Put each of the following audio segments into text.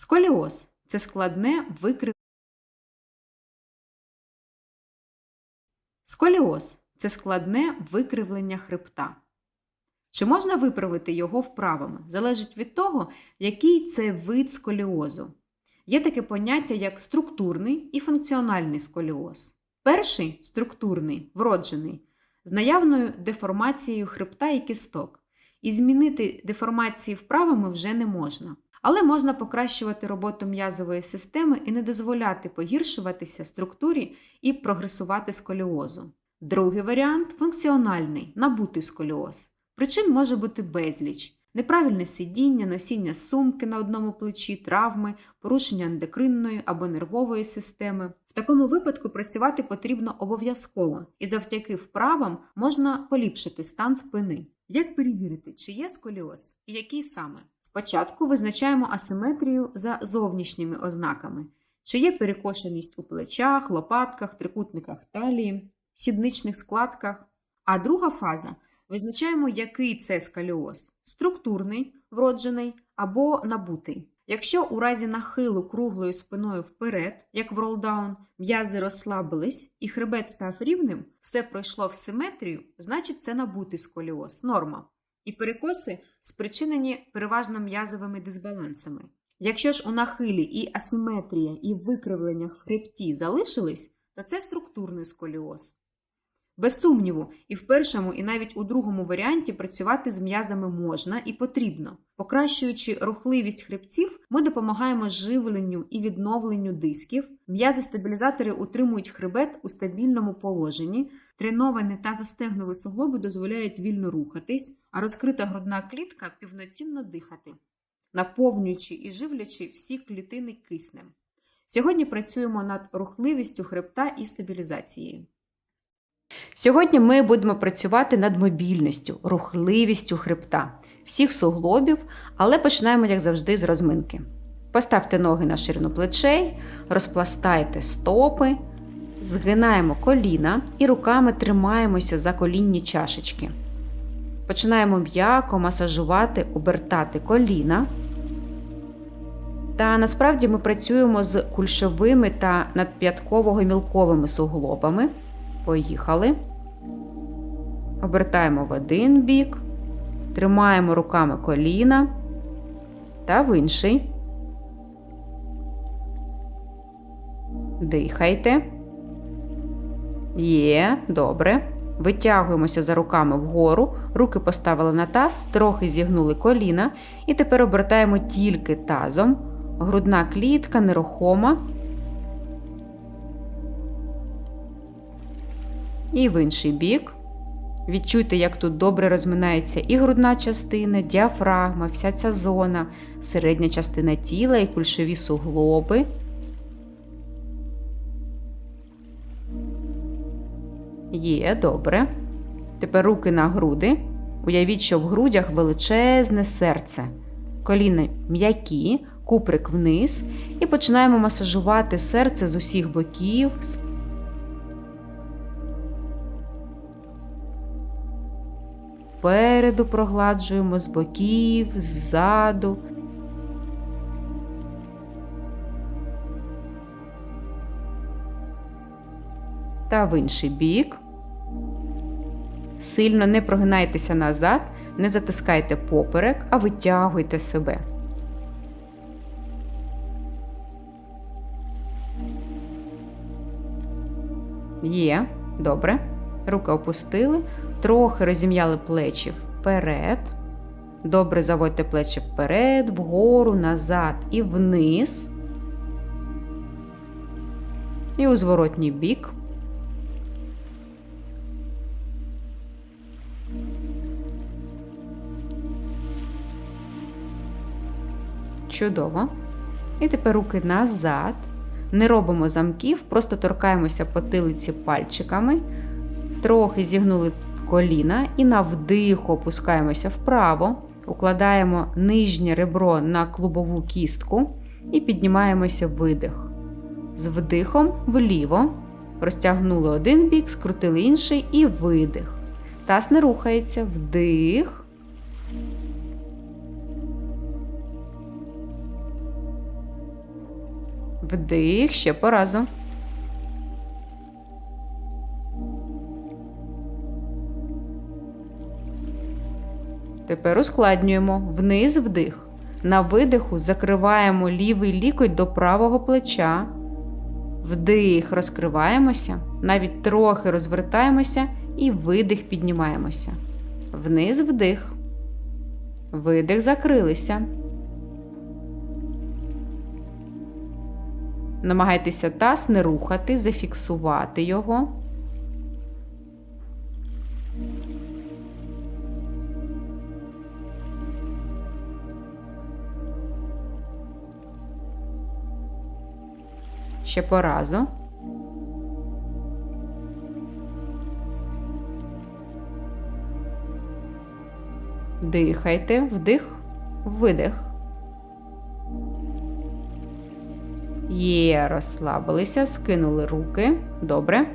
Сколіоз це складне викрив... Сколіоз це складне викривлення хребта. Чи можна виправити його вправами? Залежить від того, який це вид сколіозу. Є таке поняття як структурний і функціональний сколіоз. Перший структурний, вроджений, з наявною деформацією хребта і кісток. І змінити деформації вправами вже не можна. Але можна покращувати роботу м'язової системи і не дозволяти погіршуватися структурі і прогресувати сколіозу. Другий варіант функціональний, набутий сколіоз. Причин може бути безліч: неправильне сидіння, носіння сумки на одному плечі, травми, порушення ендокринної або нервової системи. В такому випадку працювати потрібно обов'язково, і завдяки вправам можна поліпшити стан спини. Як перевірити, чи є сколіоз і який саме? Спочатку визначаємо асиметрію за зовнішніми ознаками, чи є перекошеність у плечах, лопатках, трикутниках талії, сідничних складках. А друга фаза визначаємо, який це сколіоз – структурний, вроджений або набутий. Якщо у разі нахилу круглою спиною вперед, як в ролдаун, м'язи розслабились і хребет став рівним, все пройшло в симетрію, значить це набутий сколіоз, норма. І перекоси спричинені переважно м'язовими дисбалансами. Якщо ж у нахилі і асиметрія, і викривлення в хребті залишились, то це структурний сколіоз. Без сумніву, і в першому, і навіть у другому варіанті працювати з м'язами можна і потрібно. Покращуючи рухливість хребців, ми допомагаємо живленню і відновленню дисків. М'язи-стабілізатори утримують хребет у стабільному положенні, треновані та застегнові суглоби дозволяють вільно рухатись, а розкрита грудна клітка півноцінно дихати, наповнюючи і живлячи всі клітини киснем. Сьогодні працюємо над рухливістю хребта і стабілізацією. Сьогодні ми будемо працювати над мобільністю, рухливістю хребта, всіх суглобів, але починаємо, як завжди, з розминки. Поставте ноги на ширину плечей, розпластайте стопи, згинаємо коліна і руками тримаємося за колінні чашечки. Починаємо м'яко масажувати, обертати коліна. Та насправді ми працюємо з кульшовими та надп'ятково-гомілковими суглобами. Поїхали. Обертаємо в один бік, тримаємо руками коліна та в інший. Дихайте. Є, добре. Витягуємося за руками вгору, руки поставили на таз, трохи зігнули коліна, і тепер обертаємо тільки тазом. Грудна клітка нерухома. І в інший бік. Відчуйте, як тут добре розминається і грудна частина, діафрагма, вся ця зона, середня частина тіла і кульшові суглоби. Є, добре. Тепер руки на груди. Уявіть, що в грудях величезне серце. Коліна м'які, куприк вниз. І починаємо масажувати серце з усіх боків. Спереду прогладжуємо з боків, ззаду. Та в інший бік. Сильно не прогинайтеся назад, не затискайте поперек, а витягуйте себе. Є, добре. Руки опустили, трохи розім'яли плечі вперед. Добре заводьте плечі вперед, вгору, назад і вниз. І у зворотній бік. Чудово. І тепер руки назад. Не робимо замків, просто торкаємося потилиці пальчиками, трохи зігнули коліна і на вдих опускаємося вправо, укладаємо нижнє ребро на клубову кістку і піднімаємося видих. З вдихом вліво. Розтягнули один бік, скрутили інший і видих. Таз не рухається, вдих. Вдих, ще по разу. Тепер ускладнюємо вниз вдих. На видиху закриваємо лівий лікоть до правого плеча. Вдих, розкриваємося, навіть трохи розвертаємося і видих піднімаємося. Вниз вдих. Видих, закрилися. Намагайтеся таз не рухати, зафіксувати його. Ще по разу. Дихайте, вдих, видих. Є, розслабилися, скинули руки. Добре.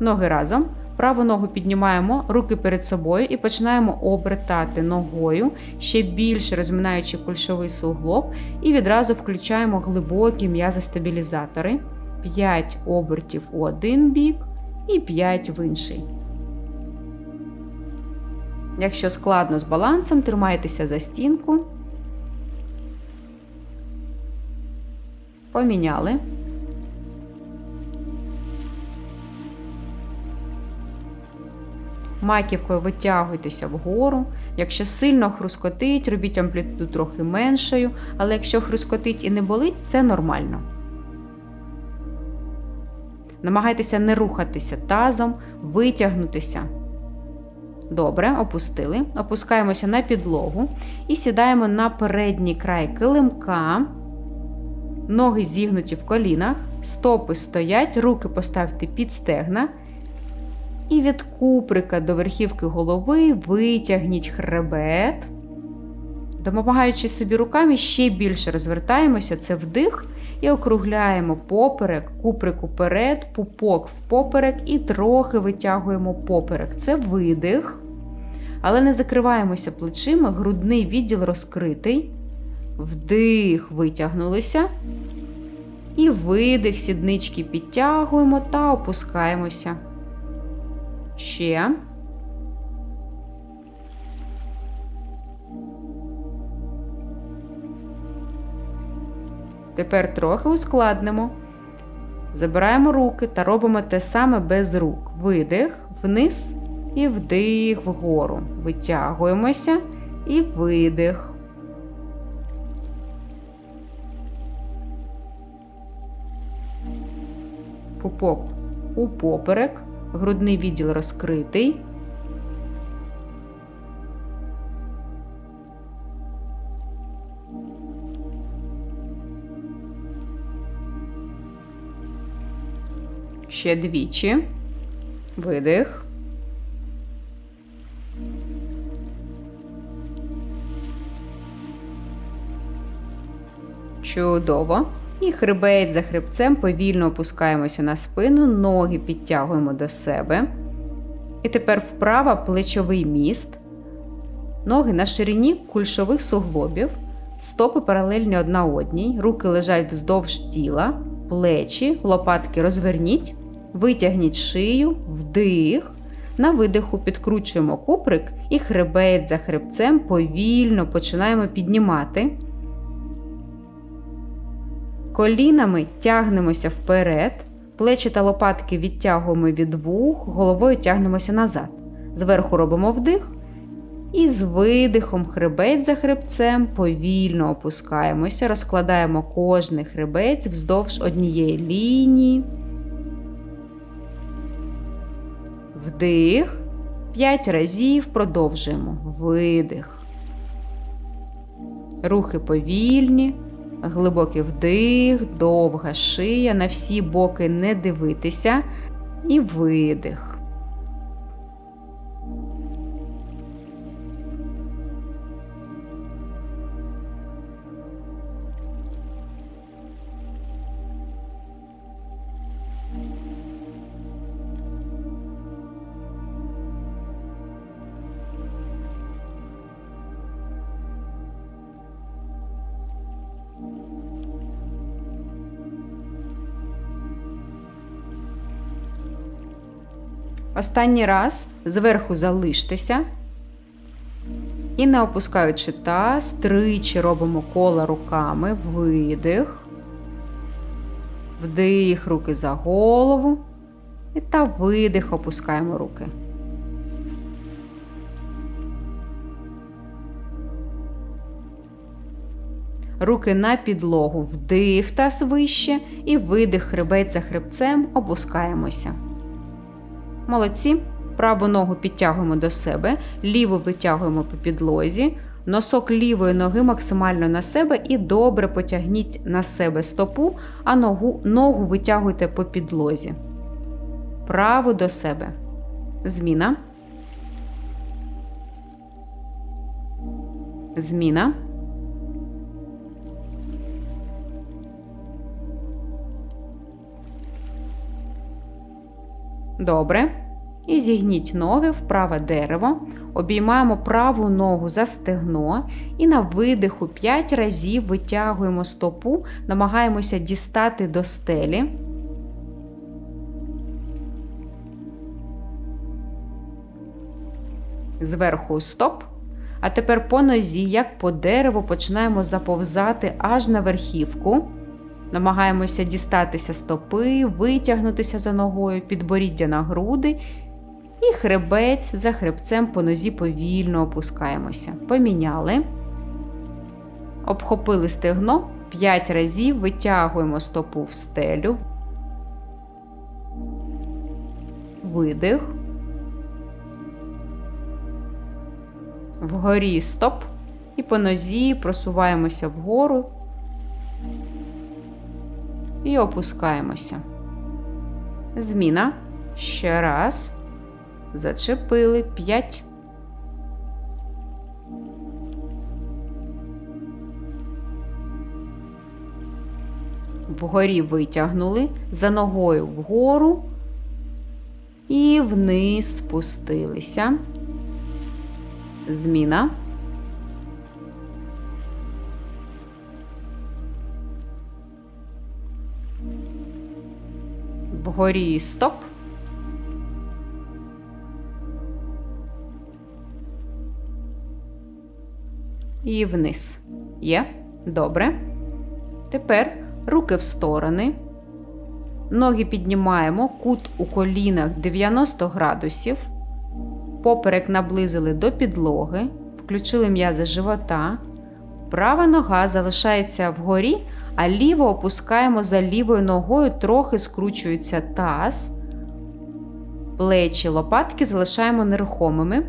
Ноги разом. Праву ногу піднімаємо, руки перед собою і починаємо обертати ногою, ще більше розминаючи кульшовий суглоб, і відразу включаємо глибокі м'язостабілізатори. 5 обертів у один бік і 5 в інший. Якщо складно з балансом, тримайтеся за стінку. Поміняли. Маківкою витягуйтеся вгору. Якщо сильно хрускотить, робіть амплітуду трохи меншою, але якщо хрускотить і не болить, це нормально. Намагайтеся не рухатися тазом, витягнутися. Добре, опустили. Опускаємося на підлогу і сідаємо на передній край килимка. Ноги зігнуті в колінах, стопи стоять, руки поставте під стегна. І від куприка до верхівки голови витягніть хребет. Допомагаючи собі руками, ще більше розвертаємося, це вдих, і округляємо поперек, куприк уперед, пупок в поперек і трохи витягуємо поперек. Це видих. Але не закриваємося плечима, грудний відділ розкритий. Вдих, витягнулися. І видих, сіднички підтягуємо та опускаємося. Ще. Тепер трохи ускладнимо. Забираємо руки та робимо те саме без рук. Видих, вниз і вдих вгору. Витягуємося і видих. Пупок у поперек, грудний відділ розкритий. Ще двічі. Видих. Чудово. І хребет за хребцем повільно опускаємося на спину, ноги підтягуємо до себе. І тепер вправа плечовий міст. Ноги на ширині кульшових суглобів, стопи паралельні одна одній, руки лежать вздовж тіла, плечі, лопатки розверніть. Витягніть шию, вдих. На видиху підкручуємо куприк і хребет за хребцем повільно починаємо піднімати. Колінами тягнемося вперед, плечі та лопатки відтягуємо від вух, головою тягнемося назад. Зверху робимо вдих. І з видихом хребет за хребцем повільно опускаємося, розкладаємо кожний хребець вздовж однієї лінії. Вдих. П'ять разів продовжуємо. Видих. Рухи повільні. Глибокий вдих, довга шия. На всі боки не дивитися. І видих. Останній раз зверху залиштеся. І не опускаючи таз, тричі робимо коло руками, видих, вдих руки за голову. І та видих опускаємо руки. Руки на підлогу, вдих таз вище і видих хребець за хребцем, опускаємося. Молодці. Праву ногу підтягуємо до себе, ліву витягуємо по підлозі, носок лівої ноги максимально на себе і добре потягніть на себе стопу, а ногу, ногу витягуйте по підлозі. Праву до себе. Зміна. Зміна. Добре. І зігніть ноги в праве дерево, обіймаємо праву ногу за стегно і на видиху 5 разів витягуємо стопу, намагаємося дістати до стелі. Зверху стоп. А тепер по нозі, як по дереву, починаємо заповзати аж на верхівку. Намагаємося дістатися стопи, витягнутися за ногою, підборіддя на груди і хребець за хребцем по нозі повільно опускаємося. Поміняли. Обхопили стегно 5 разів, витягуємо стопу в стелю. Видих. Вгорі стоп. І по нозі просуваємося вгору і опускаємося. Зміна. Ще раз. Зачепили 5. Вгорі витягнули, за ногою вгору і вниз спустилися. Зміна. Вгорі стоп. І вниз. Є. Добре. Тепер руки в сторони. Ноги піднімаємо, кут у колінах 90 градусів. Поперек наблизили до підлоги, включили м'язи живота. Права нога залишається вгорі, а ліво опускаємо за лівою ногою, трохи скручується таз. Плечі лопатки залишаємо нерухомими.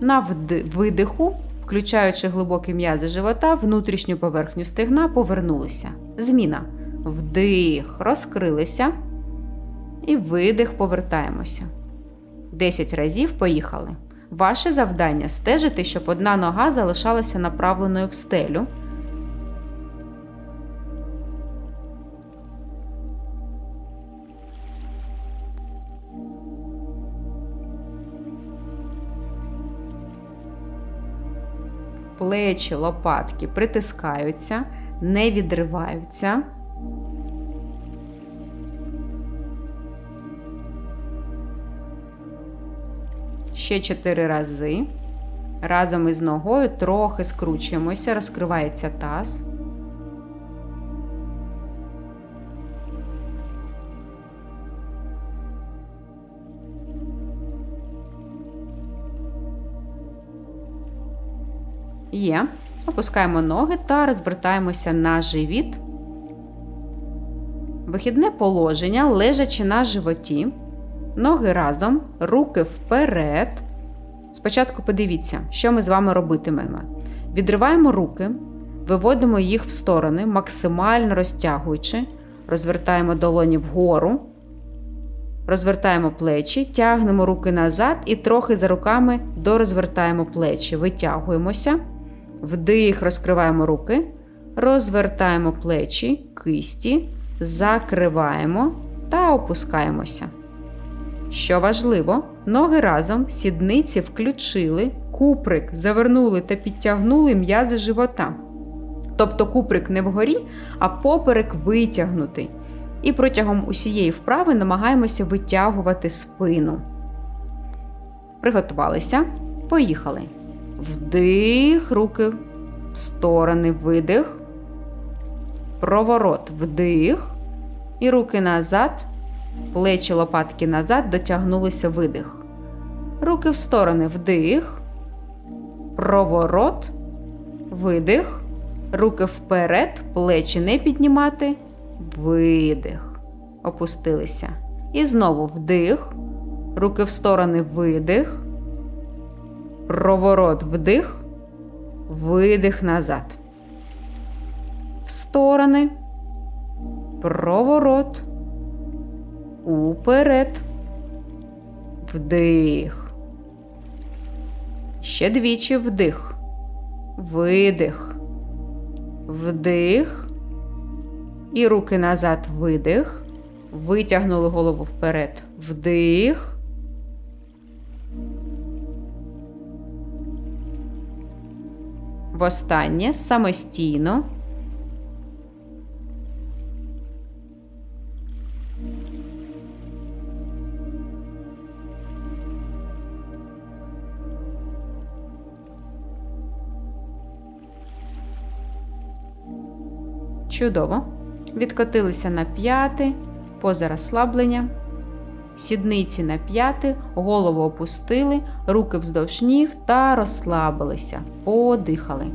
На видиху, включаючи глибокі м'язи живота, внутрішню поверхню стегна, повернулися. Зміна. Вдих, розкрилися. І видих, повертаємося. 10 разів поїхали. Ваше завдання стежити, щоб одна нога залишалася направленою в стелю. Плечі, лопатки притискаються, не відриваються. Ще 4 рази. Разом із ногою трохи скручуємося, розкривається таз. Є. Опускаємо ноги та розвертаємося на живіт. Вихідне положення, лежачи на животі. Ноги разом, руки вперед. Спочатку подивіться, що ми з вами робитимемо. Відриваємо руки, виводимо їх в сторони, максимально розтягуючи, розвертаємо долоні вгору, розвертаємо плечі, тягнемо руки назад і трохи за руками дорозвертаємо плечі. Витягуємося, вдих, розкриваємо руки, розвертаємо плечі, кисті, закриваємо та опускаємося. Що важливо, ноги разом, сідниці включили, куприк завернули та підтягнули м'язи живота. Тобто куприк не вгорі, а поперек витягнутий. І протягом усієї вправи намагаємося витягувати спину. Приготувалися. Поїхали. Вдих, руки в сторони, видих. Проворот, вдих. І руки назад. Плечі лопатки назад дотягнулися видих. Руки в сторони, вдих. Проворот, видих. Руки вперед, плечі не піднімати. Видих. Опустилися. І знову вдих. Руки в сторони, видих. Проворот, вдих. Видих назад. В сторони. Проворот. Уперед. Вдих. Ще двічі вдих. Видих. Вдих. І руки назад видих. Витягнули голову вперед. Вдих. Востаннє самостійно. Чудово. Відкотилися на п'яти, поза розслаблення. Сідниці на п'яти, голову опустили, руки вздовж ніг та розслабилися. Подихали.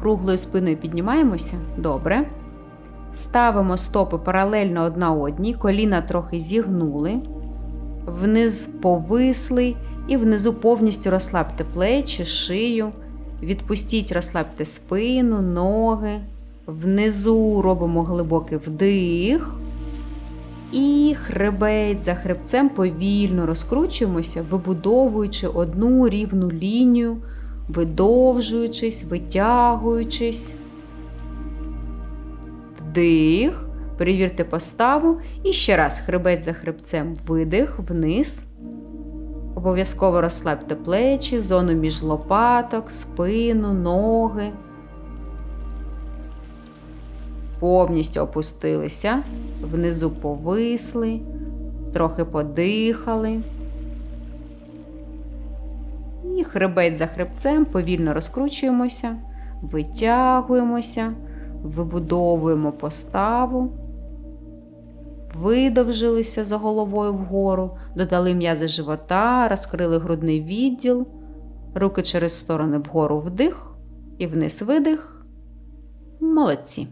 Круглою спиною піднімаємося. Добре. Ставимо стопи паралельно одна одній, коліна трохи зігнули, вниз повисли і внизу повністю розслабте плечі, шию. Відпустіть, розслабте спину, ноги. Внизу робимо глибокий вдих. І хребець за хребцем повільно розкручуємося, вибудовуючи одну рівну лінію, видовжуючись, витягуючись. Вдих. Перевірте поставу. І ще раз хребець за хребцем видих, вниз. Обов'язково розслабте плечі, зону між лопаток, спину, ноги. Повністю опустилися, внизу повисли, трохи подихали. І хребець за хребцем повільно розкручуємося, витягуємося, вибудовуємо поставу. Видовжилися за головою вгору, додали м'язи живота, розкрили грудний відділ, руки через сторони вгору вдих і вниз видих. Молодці.